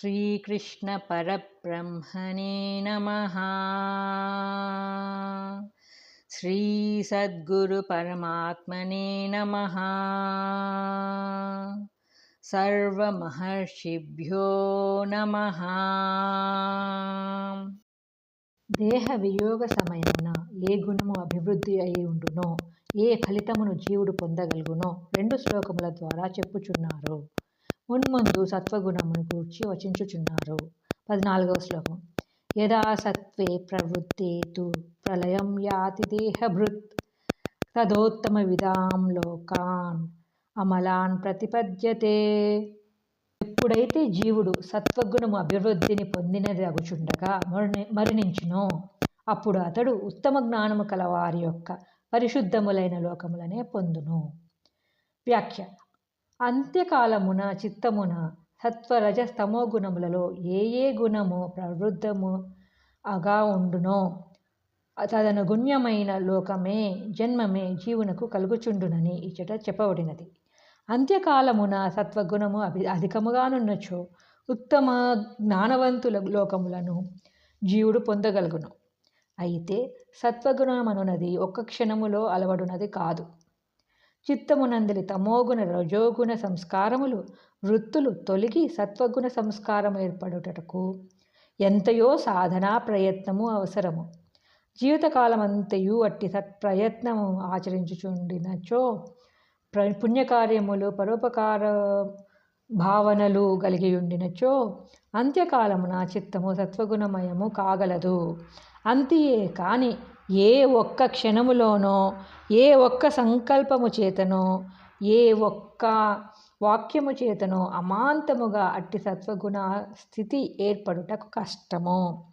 श्रीकृष्णपरब्रह्मणे नमः श्रीसद्गुरुपरमात्मने नमः సర్వమహర్షిభ్యో నమ దేహ వియోగ సమయమున ఏ గుణము అభివృద్ధి అయి ఉండునో ఏ ఫలితమును జీవుడు పొందగలుగునో రెండు శ్లోకముల ద్వారా చెప్పుచున్నారు మున్ముందు సత్వగుణమును గూర్చి వచించుచున్నారు. పద్నాలుగవ శ్లోకం. యదా సత్వే ప్రవృత్తే తు ప్రళయం యాతి దేహభృత్ తదోత్తమ విధాం లోకాన్ అమలాన్ ప్రతిపద్యతే. ఎప్పుడైతే జీవుడు సత్వగుణము అభివృద్ధిని పొందినది అగుచుండగా మరణి మరణించునో అప్పుడు అతడు ఉత్తమ జ్ఞానము కలవారి యొక్క పరిశుద్ధములైన లోకములనే పొందును. వ్యాఖ్య. అంత్యకాలమున చిత్తమున సత్వరజస్తమో గుణములలో ఏ ఏ గుణము ప్రవృద్ధము అగా ఉండునో తదను గుణ్యమైన లోకమే జన్మమే జీవునకు కలుగుచుండునని ఇచ్చట చెప్పబడినది. అంత్యకాలమున సత్వగుణము అభి అధికముగానున్నచో ఉత్తమ జ్ఞానవంతుల లోకములను జీవుడు పొందగలుగును. అయితే సత్వగుణమనున్నది ఒక్క క్షణములో అలవడునది కాదు. చిత్తమునందలి తమోగుణ రజోగుణ సంస్కారములు వృత్తులు తొలగి సత్వగుణ సంస్కారం ఏర్పడుటకు ఎంతయో సాధనా ప్రయత్నము అవసరము. జీవితకాలమంతయు అట్టి సత్ప్రయత్నము ఆచరించుచుండినచో ప్ర పుణ్యకార్యములు పరోపకార భావనలు కలిగి ఉండినచో అంత్యకాలమున చిత్తము సత్వగుణమయము కాగలదు. అంతియే కాని ఏ ఒక్క క్షణములోనో ఏ ఒక్క సంకల్పము చేతనో ఏ ఒక్క వాక్యము చేతనో అమాంతముగా అట్టి సత్వగుణ స్థితి ఏర్పడుటకు కష్టము.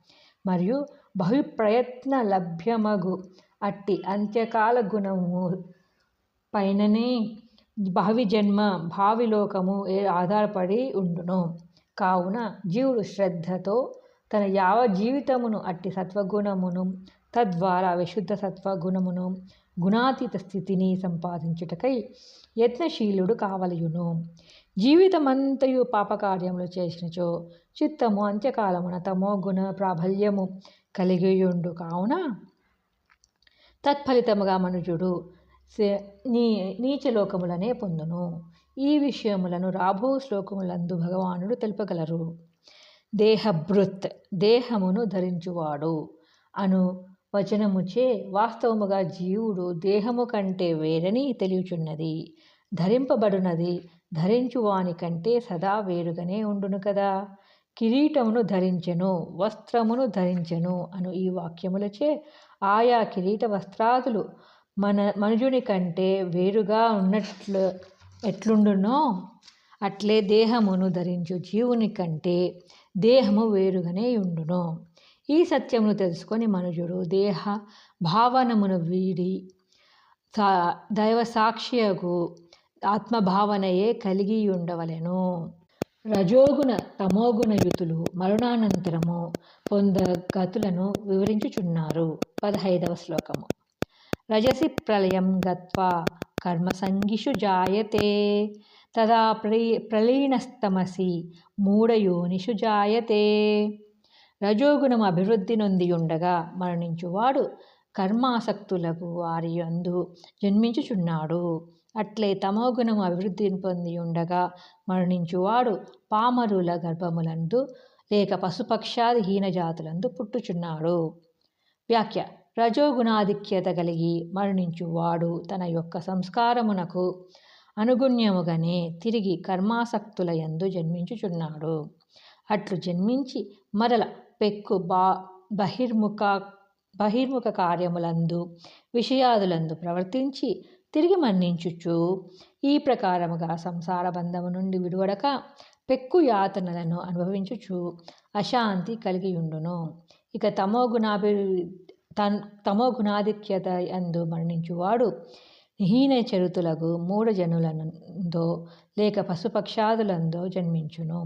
మరియు బహుప్రయత్న లభ్యమగు అట్టి అంత్యకాల గుణము పైననే భావి జన్మ భావిలోకము ఆధారపడి ఉండును. కావున జీవుడు శ్రద్ధతో తన యావ జీవితమును అట్టి సత్వగుణమును తద్వారా విశుద్ధ సత్వగుణమును గుణాతీత స్థితిని సంపాదించుటకై యత్నశీలుడు కావలయును. జీవితమంతయు పాపకార్యములు చేసినచో చిత్తము అంత్యకాలమున తమో గుణ ప్రాబల్యము కలిగియుండు కావున తత్ఫలితముగా మనుజుడు నీ నీచలోకములనే పొందును. ఈ విషయములను రాబో శ్లోకములందు భగవానుడు తెలుపగలరు. దేహభృత్ దేహమును ధరించువాడు అను వచనముచే వాస్తవముగా జీవుడు దేహము కంటే వేరని తెలియచున్నది. ధరింపబడునది ధరించువాని కంటే సదా వేరుగానే ఉండును కదా. కిరీటమును ధరించెను వస్త్రమును ధరించెను అను ఈ వాక్యములచే ఆయా కిరీట వస్త్రాదులు మన మనుజుని కంటే వేరుగా ఉన్నట్లు ఎట్లుండునో అట్లే దేహమును ధరించు జీవుని కంటే దేహము వేరుగానే ఉండును. ఈ సత్యమును తెలుసుకొని మనుజుడు దేహ భావనమును వీడి సా దైవ సాక్షియకు ఆత్మభావనయే కలిగి ఉండవలెను రజోగుణ తమోగుణ యుతులు మరణానంతరము పొందగతులను వివరించుచున్నారు. పదహైదవ శ్లోకము. రజసి ప్రళయం గత్వా కర్మసంగిషు జాయతే. తదా ప్రీ ప్రలీనస్తమసి మూఢయోనిషు జాయతే. రజోగుణం అభివృద్ధి నొంది ఉండగా మరణించువాడు కర్మాసక్తులకు వారి అందు జన్మించుచున్నాడు. అట్లే తమోగుణం అభివృద్ధి పొంది ఉండగా మరణించువాడు పామరుల గర్భములందు లేక పశుపక్షాది హీనజాతులందు పుట్టుచున్నాడు. వ్యాఖ్య రజోగుణాధిక్యత కలిగి మరణించువాడు తన యొక్క సంస్కారమునకు అనుగుణ్యముగానే తిరిగి కర్మాసక్తుల యందు జన్మించుచున్నాడు. అట్లు జన్మించి మరల పెక్కు బా బహిర్ముఖ బహిర్ముఖ కార్యములందు విషయాదులందు ప్రవర్తించి తిరిగి మన్నించుచు ఈ ప్రకారముగా సంసార బంధము నుండి విడువడక పెక్కు యాతనలను అనుభవించుచు అశాంతి కలిగి ఉండును ఇక తమో గుణాభి తన్ తమో గుణాధిక్యత అందు మరణించువాడు హీన చరుతులకు మూఢజనులందో లేక పశుపక్షాదులందో జన్మించును.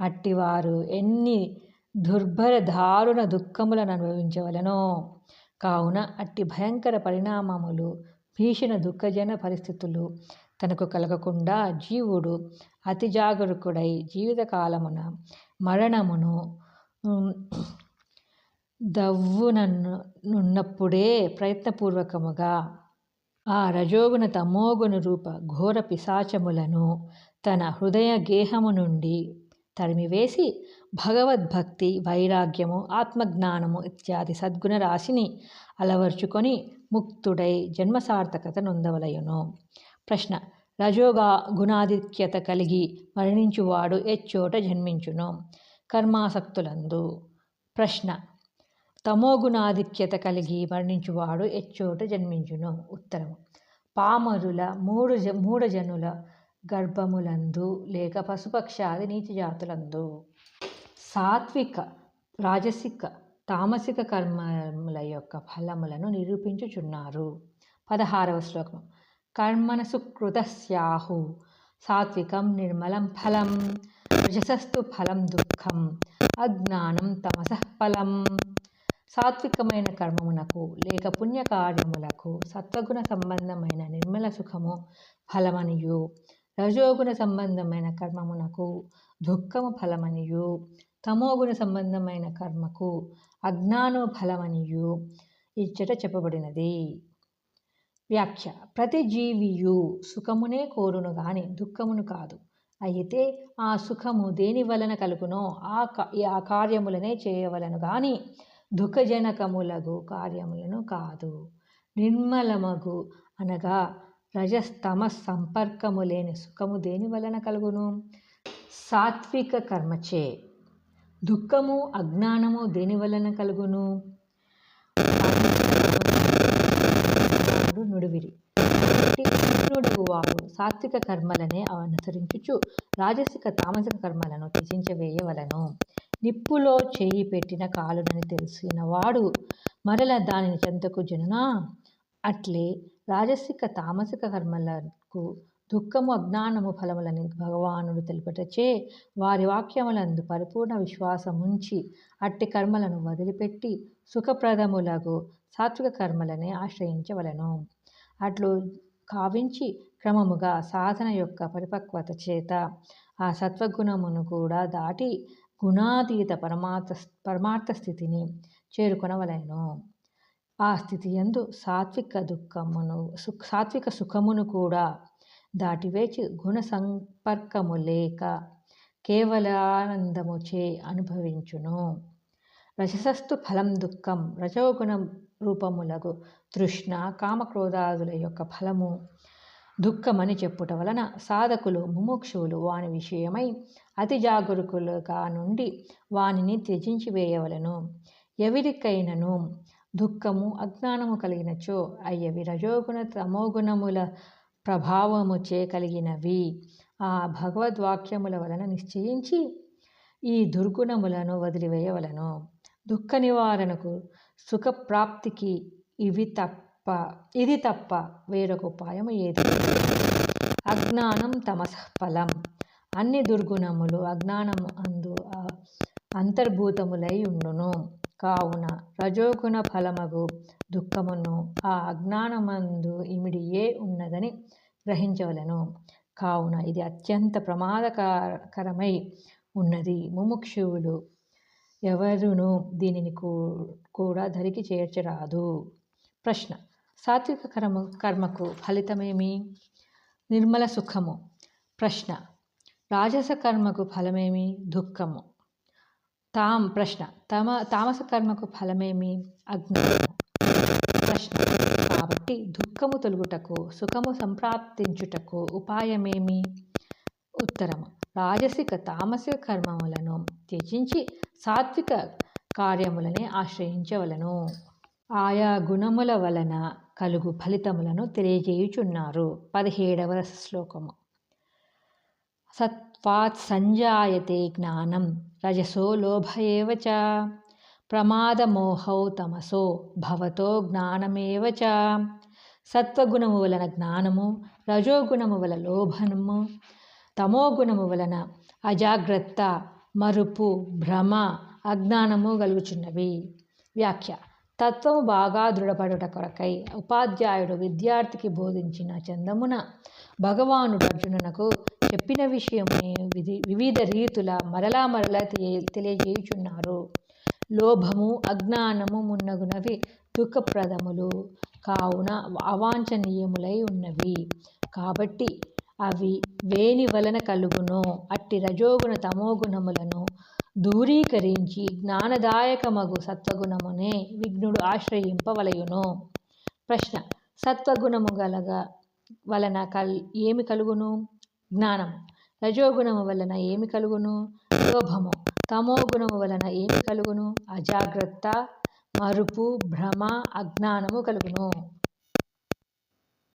అట్టివారు ఎన్ని దుర్భర దారుణ దుఃఖములను అనుభవించవలనో. కావున అట్టి భయంకర పరిణామములు భీషణ దుఃఖజన పరిస్థితులు తనకు కలగకుండా జీవుడు అతి జాగరూకుడై జీవితకాలమున మరణమును ఉమ్, దవ్వునన్నున్నప్పుడే ప్రయత్నపూర్వకముగా ఆ రజోగుణ తమోగుణ రూప ఘోర పిశాచములను తన హృదయ గేహము నుండి తరిమివేసి భగవద్భక్తి వైరాగ్యము ఆత్మజ్ఞానము ఇత్యాది సద్గుణ రాశిని అలవర్చుకొని ముక్తుడై జన్మ సార్థకత నొందవలయును. ప్రశ్న రజోగా గుణాధిక్యత కలిగి మరణించువాడు ఎచ్చోట జన్మించును. కర్మాసక్తులందు. ప్రశ్న తమోగుణాధిక్యత కలిగి మరణించువాడు ఎచ్చోట జన్మించును. ఉత్తరం పామరుల మూడు జ మూఢజనుల గర్భములందు లేక పశుపక్షాది నీతి జాతులందు సాత్విక రాజసిక తామసిక కర్మముల యొక్క ఫలములను నిరూపించుచున్నారు. పదహారవ శ్లోకం కర్మణ సుకృతస్యాహు సాత్వికం నిర్మలం ఫలం. రజసస్తు ఫలం దుఃఖం. అజ్ఞానం తమస ఫలం. సాత్వికమైన కర్మమునకు లేక పుణ్యకార్యములకు సత్వగుణ సంబంధమైన నిర్మల సుఖము ఫలమనియు. రజోగుణ సంబంధమైన కర్మమునకు దుఃఖము ఫలమనియు. తమోగుణ సంబంధమైన కర్మకు అజ్ఞానము ఫలమనియు. ఇచ్చట చెప్పబడినది. వ్యాఖ్య. ప్రతి జీవియు సుఖమునే కోరును గాని దుఃఖమును కాదు. అయితే ఆ సుఖము దేని వలన కలుగునో ఆ ఆ కార్యములనే చేయవలను గాని దుఃఖజనకములగు కార్యములను కాదు. నిర్మలమగు అనగా రజస్తమ సంపర్కము లేని సుఖము దేని వలన కలుగును? సాత్విక కర్మచే. దుఃఖము అజ్ఞానము దేని వలన కలుగును? నుడివిరి. వాడు సాత్విక కర్మలనే అనుసరించుచు రాజసిక తామసిక కర్మలను త్యజించవేయవలను. నిప్పులో చేయి పెట్టిన కాలునని తెలిసినవాడు మరల దానిని చెంతకు జనునా? అట్లే రాజసిక తామసిక కర్మలకు దుఃఖము అజ్ఞానము ఫలములని భగవానుడు తెలుపటచే వారి వాక్యములందు పరిపూర్ణ విశ్వాసముంచి అట్టి కర్మలను వదిలిపెట్టి సుఖప్రదములగు సాత్విక కర్మలనే ఆశ్రయించవలను. అట్లు కావించి క్రమముగా సాధన యొక్క పరిపక్వత చేత ఆ సత్వగుణమును కూడా దాటి గుణాతీత పరమార్థ పరమార్థ స్థితిని చేరుకొనవలెను. ఆ స్థితి యందు సాత్విక దుఃఖమును సుఖ సాత్విక సుఖమును కూడా దాటివేచి గుణ సంపర్కము లేక కేవలానందముచే అనుభవించును. రజసస్తు ఫలం దుఃఖం రజోగుణ రూపములగు తృష్ణ కామక్రోధాదుల యొక్క ఫలము దుఃఖమని చెప్పుట వలన సాధకులు ముముక్షువులు వాని విషయమై అతి జాగరూకులుగా నుండి వానిని త్యజించి వేయవలను. ఎవరికైనను దుఃఖము అజ్ఞానము కలిగినచో అయ్యవి రజోగుణ తమోగుణముల ప్రభావముచే కలిగినవి. ఆ భగవద్వాక్యముల వలన నిశ్చయించి ఈ దుర్గుణములను వదిలివేయవలను. దుఃఖ నివారణకు సుఖప్రాప్తికి ఇవి తప్ప ఇది తప్ప వేరొక ఉపాయం ఏది? అజ్ఞానం తమస ఫలం. అన్ని దుర్గుణములు అజ్ఞానము అందు అంతర్భూతములై ఉండును. కావున రజోగుణ ఫలమగు దుఃఖమును ఆ అజ్ఞానమందు ఇమిడియే ఉన్నదని గ్రహించవలను. కావున ఇది అత్యంత ప్రమాదకరమై ఉన్నది. ముముక్షువులు ఎవరును దీనిని కూ- కూడా ధరికి చేర్చరాదు. ప్రశ్న. సాత్విక కర్మ కర్మకు ఫలితమేమి? నిర్మల సుఖము. ప్రశ్న. రాజస కర్మకు ఫలమేమి? దుఃఖము. తాం ప్రశ్న. తమ తామస కర్మకు ఫలమేమి? అజ్ఞానము ప్రశ్న. కాబట్టి దుఃఖము తొలుగుటకు సుఖము సంప్రాప్తించుటకు ఉపాయమేమి? ఉత్తరము రాజసిక తామసిక కర్మములను త్యజించి సాత్విక కార్యములనే ఆశ్రయించవలను. ఆయా గుణముల వలన కలుగు ఫలితములను తెలియజేయుచున్నారు. పదిహేడవ శ్లోకము. సత్వాత్ సంజాయతే జ్ఞానం రజసో లోభ చ. ప్రమాదమోహౌ తమసో భవతో జ్ఞానమేవ చ. సత్వగుణము వలన జ్ఞానము రజోగుణము వల లోభనము తమోగుణము వలన అజాగ్రత్త మరుపు భ్రమ అజ్ఞానము కలుగుచున్నవి. వ్యాఖ్య. తత్వము బాగా దృఢపడుట కొరకై ఉపాధ్యాయుడు విద్యార్థికి బోధించిన చందమున భగవానుడు అర్జునునకు చెప్పిన విషయమే విధి వివిధ రీతుల మరలా మరలా తెలియ తెలియజేయుచున్నారు. లోభము అజ్ఞానము మున్నగునవి దుఃఖప్రదములు కావున అవాంఛనీయములై ఉన్నవి. కాబట్టి అవి వేని వలన కలుగును. అట్టి రజోగుణ తమోగుణములను దూరీకరించి జ్ఞానదాయకమగు సత్వగుణమునే విఘ్నుడు ఆశ్రయింపవలయును. ప్రశ్న సత్వగుణము గలగ వలన కల్ ఏమి కలుగును? జ్ఞానం. రజోగుణము వలన ఏమి కలుగును? లోభము. తమో గుణము వలన ఏమి కలుగును? అజాగ్రత్త మరుపు భ్రమ అజ్ఞానము కలుగును.